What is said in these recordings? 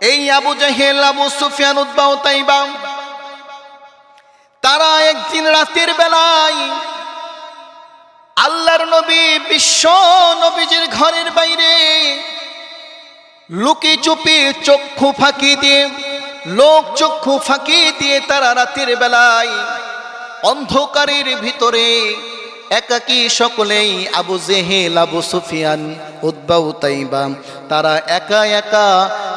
এই আবু জাহেল, আবু সুফিয়ান উদ্বাহ তাইবা। তারা একদিন রাতের বেলায় আল্লাহর নবী, বিশ্ব নবীজির ঘরের বাইরে লুকি চুপি চক্ষু ফাঁকি দিয়ে, লোক চক্ষু ফাঁকি দিয়ে তারা রাতের বেলায় অন্ধকারের ভিতরে একাকী সকলেই আবু জেহেল, আবু সুফিয়ান উদ্বাউ তাইবা। তারা একা একা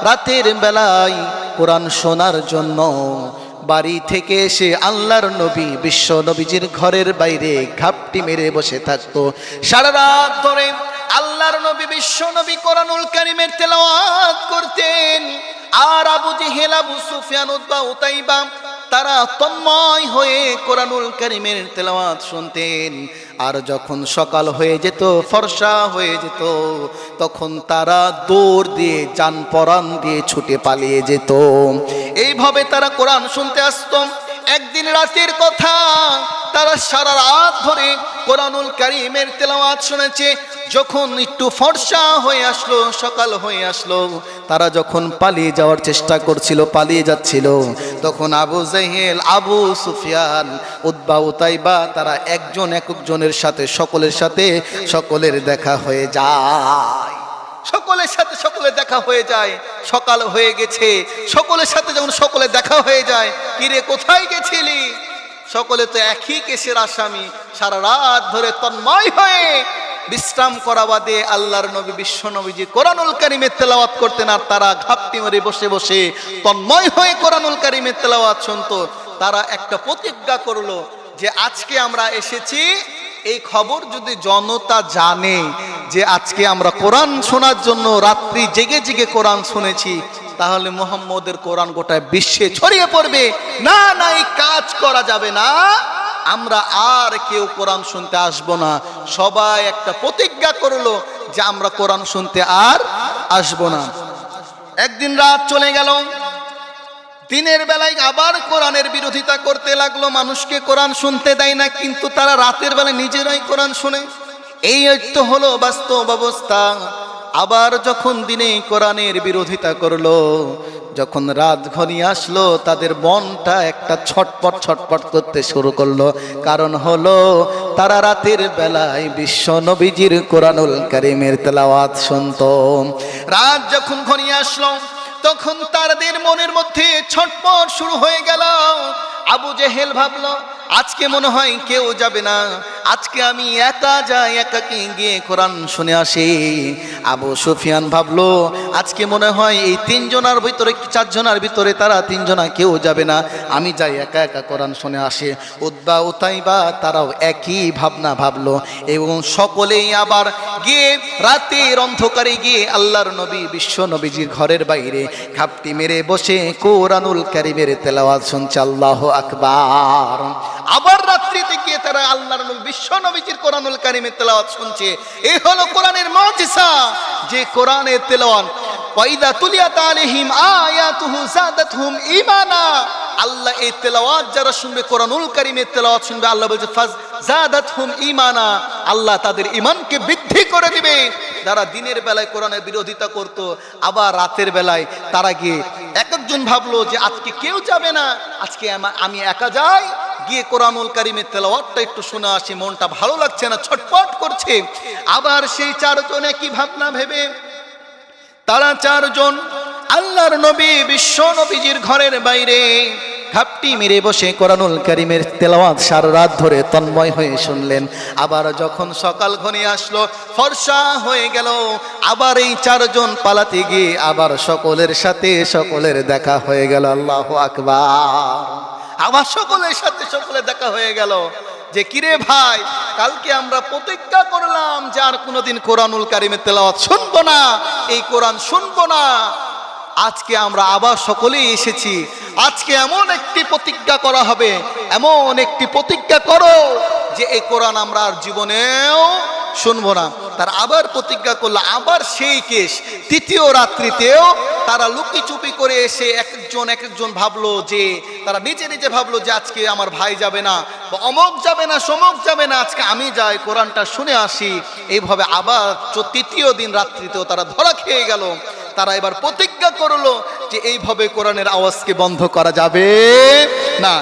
রাতের বেলায় কোরআন শোনার জন্য বাড়ি থেকে এসে আল্লাহর নবী, বিশ্ব নবীজির ঘরের বাইরে ঘাপটি মেরে বসে থাকতো। সারা রাত ধরে আল্লাহর নবী, বিশ্ব নবী কোরআনুল কারিমের তেলাওয়াত করতেন। আর আবু জেহেল, আবু সুফিয়ান উদ্বা উতাইবা তারা তন্ময় হয়ে কোরআনুল করিমের তেলাওয়াত শুনতেন। আর যখন সকাল হয়ে যেত, ফর্সা হয়ে যেত, তখন তারা দৌড় দিয়ে, যান পরাণ দিয়ে ছুটে পালিয়ে যেত। এইভাবে তারা কোরআন শুনতে আসত। একদিন রাতের কথা সারা রাত ধরে কোরআনুল কারিমের তেলাওয়াত শুনেছে, যখন একটু ফর্সা হয়ে আসলো, সকাল হয়ে আসলো, তারা যখন পালিয়ে যাওয়ার চেষ্টা করছিল, পালিয়ে যাচ্ছিল, তখন আবু জাহেল, আবু সুফিয়ান উদ্বা উতাইবা, তারা একজন একজনের সাথে, সকলের সাথে, সকলের দেখা হয়ে যায়। সকলের সাথে সকলে দেখা হয়ে যায়, সকাল হয়ে গেছে, সকলের সাথে যখন সকলে দেখা হয়ে যায়, কিরে কোথায় গেছিলি? সকলে তো একই কেসের আসামি। সারা রাত ধরে তন্ময় হয়ে বিশ্রাম করা বাদে আল্লাহর নবী, বিশ্ব নবীজি কোরআনুল কারিমের তেলাওয়াত করতেন আর তারা ঘাপটি মেরে বসে বসে তন্ময় হয়ে কোরআনুল কারিমের তেলাওয়াত শুনতো। তারা একটা প্রতিজ্ঞা করল যে আজকে আমরা এসেছি, এই খবর যদি জনতা জানে যে আজকে আমরা কোরআন শোনার জন্য রাত্রি জেগে জেগে কোরআন শুনেছি তাহলে মোহাম্মদের কোরআন গোটায় বিশ্বে ছড়িয়ে পড়বে। না না, এই কাজ করা যাবে না। আমরা আর কেউ কোরআন শুনতে আসব না। সবাই একটা প্রতিজ্ঞা করল যে আমরা কোরআন শুনতে আর আসব না। একদিন রাত চলে গেল। দিনের বেলায় আবার কোরআনের বিরোধিতা করতে লাগল। মানুষকে কোরআন শুনতে দেয় না, কিন্তু তারা রাতের বেলায় নিজেরাই কোরআন শুনে। এই তো হলো বাস্তব অবস্থা। আবার যখন দিনে কোরআনের বিরোধিতা করল, যখন রাত ঘনিয়ে আসলো, তাদের মনটা একটা ছটপট ছটপট করতে শুরু করল। কারণ হলো, তারা রাতের বেলায় বিশ্ব নবীজির কোরআনুল কারিমের তেলাওয়াত শুনত। রাত যখন ঘনিয়ে আসলো, তখন তাদের মনের মধ্যে ছটপট শুরু হয়ে গেল। আবু জেহেল ভাবলো, আজকে মনে হয় কেউ যাবে না। আজকে আমি একা যাই একাকে গিয়ে কোরআন শুনে আসি? আবু সুফিয়ান ভাবলো, আজকে মনে হয় এই তিনজনার ভিতরে, চারজনার ভিতরে তারা তিনজনা কেউ যাবে না। আমি যাই একা একা কোরআন শুনে আসে। উদ্বা উতাইবা, তারাও একই ভাবনা ভাবলো। এবং সকলেই আবার গিয়ে রাতের অন্ধকারে গিয়ে আল্লাহর নবী, বিশ্ব নবীজির ঘরের বাইরে খাপটি মেরে বসে কোরআনুল কারিমের তেলাওয়াত শুনছে। আল্লাহ আকবার। আবার রাত্রিতে গিয়ে তারা আল্লাহর বিশ্ব নবীজির কোরআনুল কারিমের তেলাওয়াত শুনছে। এই হলো কোরআনের মজিসা যে কোরআনের তেলাওয়াত, ওয়াইদা তুলিয়াত আলাইহিম আয়াতুহু জাদাতহুম ঈমানা। আল্লাহ এই তেলাওয়াত যারা শুনবে, কোরআনুল কারিমের তেলাওয়াত শুনবে, আল্লাহ বলছে, ফাজ জাদাতহুম ঈমানা। আল্লাহ তাদের ঈমানকে বৃদ্ধি করে দিবে। যারা দিনের বেলায় কোরআনের বিরোধিতা করত, আবার রাতের বেলায় তারা গিয়ে এক একজন ভাবলো যে, আজকে কেউ যাবে না, আজকে আমি একা যাই। গিয়ে কোরআনুল কারিমের তেলাওয়াতটা একটু শুনে আসি, মনটা ভালো লাগছে না, ছটপট করছে। আবার সেই চারজনে কি ভাবনা ভেবে? তারা চারজন আল্লাহর নবী, বিশ্ব নবীজির ঘরের বাইরে ঘাপটি মেরে বসে কোরআনুল করিমের তেলাওয়াত সারা রাত ধরে তন্ময় হয়ে শুনলেন। আবার যখন সকাল ঘনিয়ে আসলো, ফর্সা হয়ে গেল। আবার এই চারজন পালাতে গিয়ে আবার সকলের সাথে সকলের দেখা হয়ে গেল। আল্লাহ আকবার। আবার সকলের সাথে সকলে দেখা হয়ে গেল। যে কিরে ভাই, কালকে আমরা প্রতিজ্ঞা করলাম যে আর কোনোদিন কোরআনুল কারিমের তেলাওয়াত শুনব না। এই কোরআন শুনব না। আজকে আমরা আবার সকলেই এসেছি। আজকে এমন একটি প্রতিজ্ঞা করা হবে, এমন একটি প্রতিজ্ঞা করো যে এই কোরআন আমরা আর জীবনেও শুনব না। তার আবার প্রতিজ্ঞা করল, আবার সেই কেস। তৃতীয় রাত্রিতেও তারা লুকি চুপি করে এসে এক একজন এক একজন ভাবলো যে, তারা নিজে নিজে ভাবলো যে আজকে আমার ভাই যাবে না, বা অমক যাবে না, সমক যাবে না, আজকে আমি যাই, কোরআনটা শুনে আসি। এইভাবে আবার তৃতীয় দিন রাত্রিতেও তারা ধরা খেয়ে গেল। তারা এবার প্রতিজ্ঞা করল যে, এইভাবে কোরআনের আওয়াজকে বন্ধ করা যাবে না।